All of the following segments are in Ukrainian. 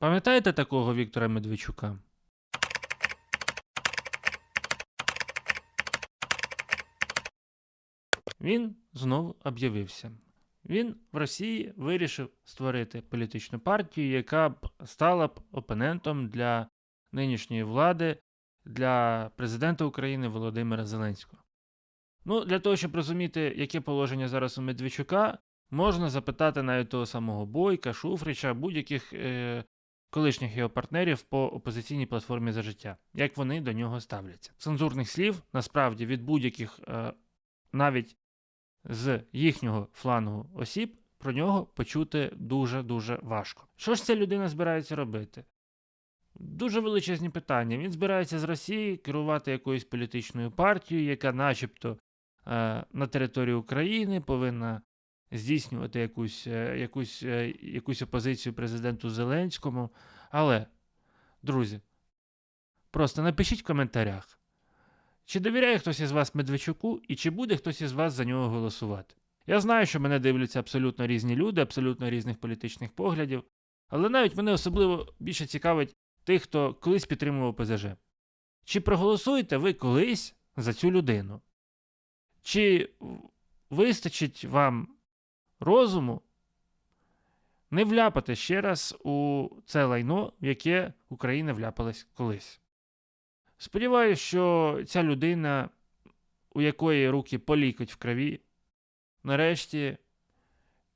Пам'ятаєте такого Віктора Медведчука? Він знову об'явився. Він в Росії вирішив створити політичну партію, яка б стала б опонентом для нинішньої влади, для президента України Володимира Зеленського. Ну, для того, щоб розуміти, яке положення зараз у Медведчука, можна запитати навіть того самого Бойка, Шуфрича, будь-яких е, колишніх його партнерів по опозиційній платформі за життя, як вони до нього ставляться. Цензурних слів насправді від будь-яких, е, навіть з їхнього флангу осіб, про нього почути дуже-дуже важко. Що ж ця людина збирається робити? Дуже величезні питання. Він збирається з Росії керувати якоюсь політичною партією, яка, начебто, е, на території України повинна здійснювати якусь, е, якусь, е, якусь опозицію президенту Зеленському. Але, друзі, просто напишіть в коментарях, чи довіряє хтось із вас Медведчуку і чи буде хтось із вас за нього голосувати. Я знаю, що мене дивляться абсолютно різні люди, абсолютно різних політичних поглядів, але навіть мене особливо більше цікавить тих, хто колись підтримував ПЗЖ. Чи проголосуєте ви колись за цю людину? Чи вистачить вам розуму не вляпати ще раз у це лайно, в яке Україна вляпалась колись? Сподіваюсь, що ця людина, у якої руки полікоть в крові, нарешті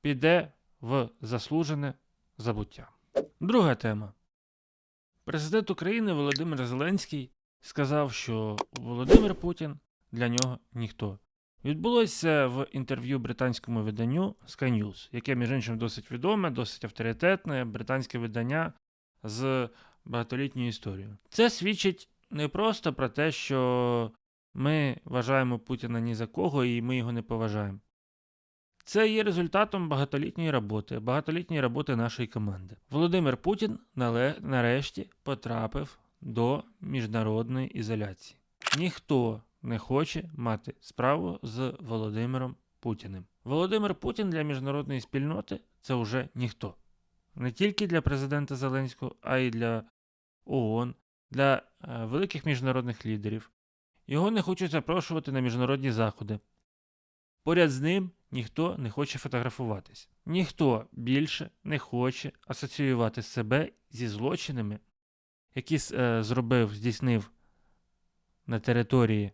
піде в заслужене забуття. Друга тема. Президент України Володимир Зеленський сказав, що Володимир Путін для нього ніхто. Відбулося в інтерв'ю британському виданню Sky News, яке, між іншим, досить відоме, досить авторитетне британське видання з багатолітньою історією. Це свідчить не просто про те, що ми вважаємо Путіна ні за кого і ми його не поважаємо. Це є результатом багатолітньої роботи, багатолітньої роботи нашої команди. Володимир Путін нарешті потрапив до міжнародної ізоляції. Ніхто не хоче мати справу з Володимиром Путіним. Володимир Путін для міжнародної спільноти це вже ніхто. Не тільки для президента Зеленського, а й для ООН, для е, великих міжнародних лідерів. Його не хочуть запрошувати на міжнародні заходи. Поряд з ним ніхто не хоче фотографуватись. Ніхто більше не хоче асоціювати себе зі злочинами, які е, зробив, здійснив на території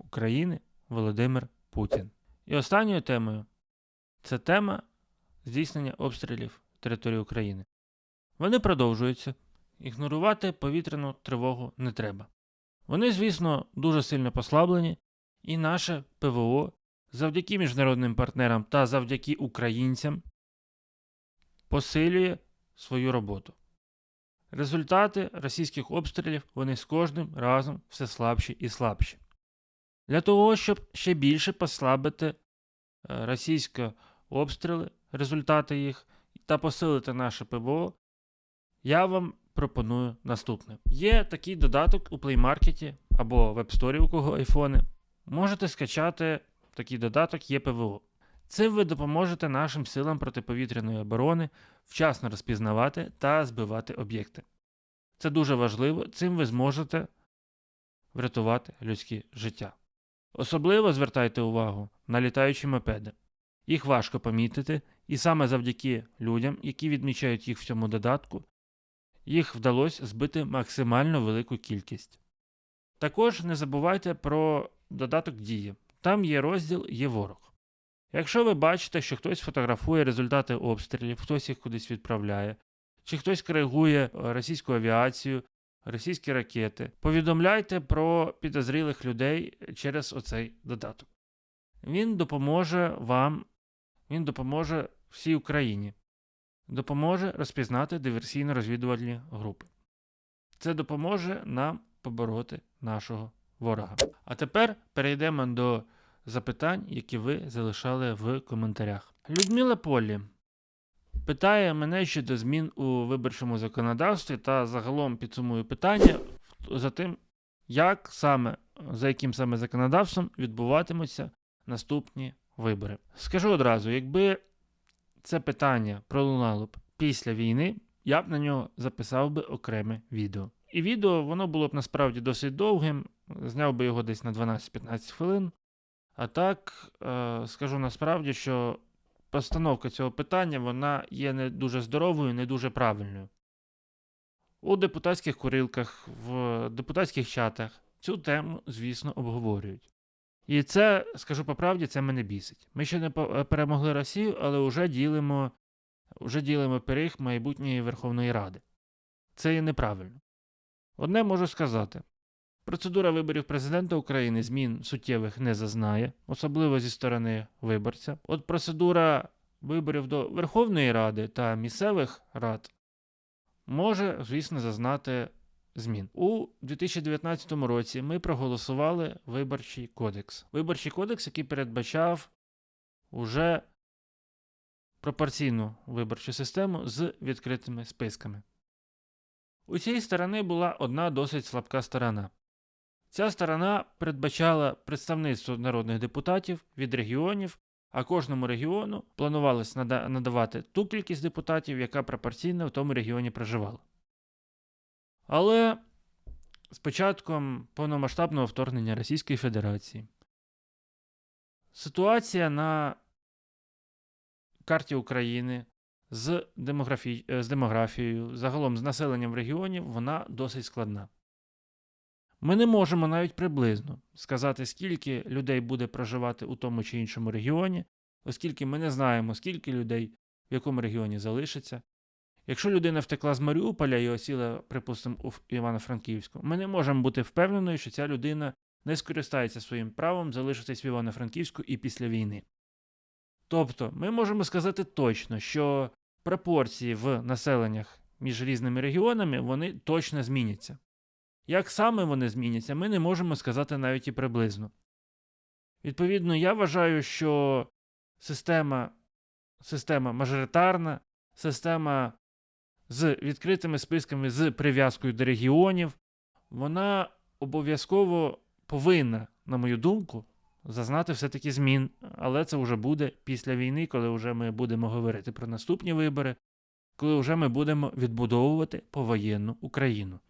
України Володимир Путін. І останньою темою це тема здійснення обстрілів території України. Вони продовжуються. Ігнорувати повітряну тривогу не треба. Вони, звісно, дуже сильно послаблені, і наше ПВО завдяки міжнародним партнерам та завдяки українцям посилює свою роботу. Результати російських обстрілів вони з кожним разом все слабші і слабші. Для того, щоб ще більше послабити е, російські обстріли, результати їх та посилити наше ПВО, я вам пропоную наступне. Є такий додаток у Play Market або в App Store, у кого айфони. Можете скачати такий додаток ЄПВО. Цим ви допоможете нашим силам протиповітряної оборони вчасно розпізнавати та збивати об'єкти. Це дуже важливо, цим ви зможете врятувати людське життя. Особливо звертайте увагу на літаючі мопеди. Їх важко помітити, і саме завдяки людям, які відмічають їх в цьому додатку, їх вдалося збити максимально велику кількість. Також не забувайте про додаток дії. Там є розділ Є ворог. Якщо ви бачите, що хтось фотографує результати обстрілів, хтось їх кудись відправляє, чи хтось коригує російську авіацію, російські ракети, повідомляйте про підозрілих людей через оцей додаток. Він допоможе вам, він допоможе всій Україні, допоможе розпізнати диверсійно-розвідувальні групи. Це допоможе нам побороти нашого ворога. А тепер перейдемо до запитань, які ви залишали в коментарях. Людмила Полі питає мене щодо змін у виборчому законодавстві та загалом підсумує питання за тим, як саме, за яким саме законодавством відбуватимуться наступні вибори. Скажу одразу, якби це питання пролунало б після війни, я б на нього записав би окреме відео. І відео воно було б насправді досить довгим, зняв би його десь на 12-15 хвилин. А так, е, скажу насправді, що постановка цього питання вона є не дуже здоровою, не дуже правильною. У депутатських курилках, в депутатських чатах цю тему, звісно, обговорюють. І це, скажу по правді, це мене бісить. Ми ще не е, перемогли Росію, але вже ділимо, вже ділимо пиріг майбутньої Верховної Ради. Це є неправильно. Одне можу сказати: процедура виборів президента України змін суттєвих не зазнає, особливо зі сторони виборця. От процедура виборів до Верховної Ради та місцевих рад може, звісно, зазнати змін. У 2019 році ми проголосували виборчий кодекс. Виборчий кодекс, який передбачав уже пропорційну виборчу систему з відкритими списками. У цієї сторони була одна досить слабка сторона. Ця сторона передбачала представництво народних депутатів від регіонів, а кожному регіону планувалось надавати ту кількість депутатів, яка пропорційно в тому регіоні проживала. Але з початком повномасштабного вторгнення Російської Федерації ситуація на карті України з, демографі... з демографією, загалом з населенням регіонів, вона досить складна. Ми не можемо навіть приблизно сказати, скільки людей буде проживати у тому чи іншому регіоні, оскільки ми не знаємо, скільки людей в якому регіоні залишиться. Якщо людина втекла з Маріуполя і осіла, припустимо, у Івано-Франківську, ми не можемо бути впевненою, що ця людина не скористається своїм правом залишитись в Івано-Франківську і після війни. Тобто, ми можемо сказати точно, що пропорції в населеннях між різними регіонами вони точно зміняться. Як саме вони зміняться, ми не можемо сказати навіть і приблизно. Відповідно, я вважаю, що система, система мажоритарна, система з відкритими списками з прив'язкою до регіонів, вона обов'язково повинна, на мою думку, зазнати все-таки змін. Але це вже буде після війни, коли вже ми будемо говорити про наступні вибори, коли вже ми будемо відбудовувати повоєнну Україну.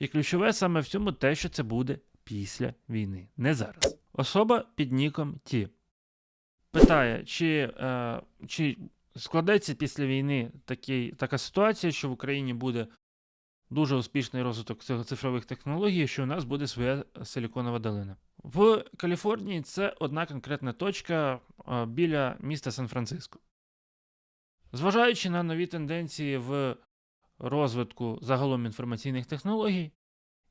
І ключове саме в цьому те, що це буде після війни, не зараз. Особа під ніком Ті питає, чи, е, чи складеться після війни такий, така ситуація, що в Україні буде дуже успішний розвиток цифрових технологій, що у нас буде своя силіконова долина. В Каліфорнії це одна конкретна точка е, біля міста Сан-Франциско. Зважаючи на нові тенденції в розвитку загалом інформаційних технологій,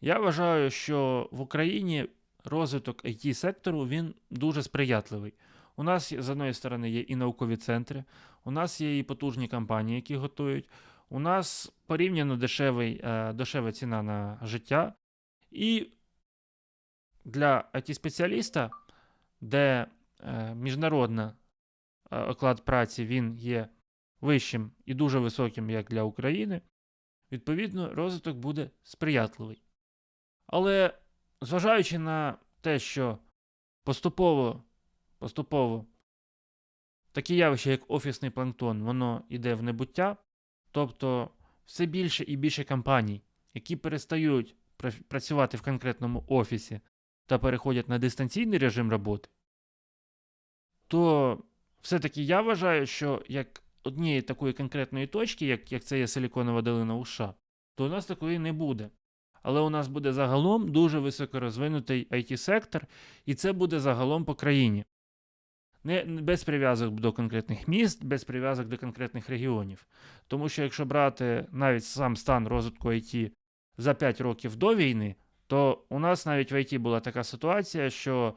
я вважаю, що в Україні розвиток it сектору він дуже сприятливий. У нас з одної сторони є і наукові центри, у нас є і потужні компанії, які готують. У нас порівняно дешевий, е, дешева ціна на життя. І для IT-спеціаліста, де е, міжнародна е, оклад праці він є вищим і дуже високим, як для України, відповідно, розвиток буде сприятливий. Але зважаючи на те, що поступово, поступово таке явище, як офісний планктон, воно йде в небуття, тобто все більше і більше компаній, які перестають працювати в конкретному офісі та переходять на дистанційний режим роботи, то все-таки я вважаю, що як однієї такої конкретної точки, як, як це є Силіконова долина у США, то у нас такої не буде. Але у нас буде загалом дуже високорозвинутий IT-сектор, і це буде загалом по країні. Не- без прив'язок до конкретних міст, без прив'язок до конкретних регіонів. Тому що якщо брати навіть сам стан розвитку IT за 5 років до війни, то у нас навіть в IT була така ситуація, що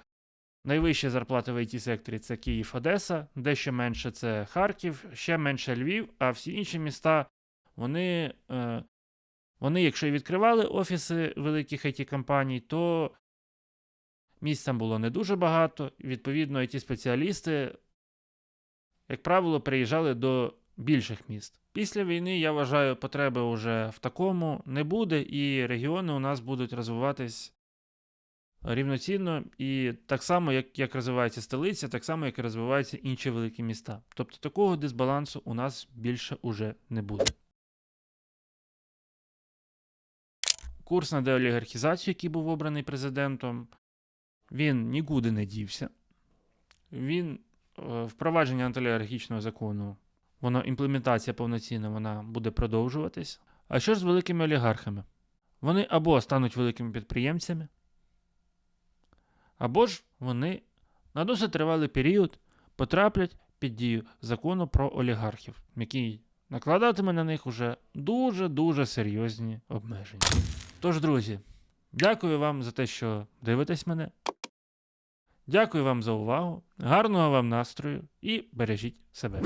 найвищі зарплати в IT секторі це Київ, Одеса, дещо менше це Харків, ще менше Львів, а всі інші міста, вони, е, вони якщо і відкривали офіси великих it компаній, то місць там було не дуже багато. Відповідно, it спеціалісти, як правило, приїжджали до більших міст. Після війни, я вважаю, потреби вже в такому не буде, і регіони у нас будуть розвиватись рівноцінно і так само, як, як розвивається столиця, так само, як і розвиваються інші великі міста. Тобто такого дисбалансу у нас більше уже не буде. курс на деолігархізацію, який був обраний президентом, він нікуди не дівся. Він е, впровадження антиолігархічного закону, воно імплементація повноцінна, вона буде продовжуватись. А що ж з великими олігархами? Вони або стануть великими підприємцями, або ж вони на досить тривалий період потраплять під дію закону про олігархів, який накладатиме на них уже дуже-дуже серйозні обмеження. Тож, друзі, дякую вам за те, що дивитесь мене. Дякую вам за увагу, гарного вам настрою і бережіть себе.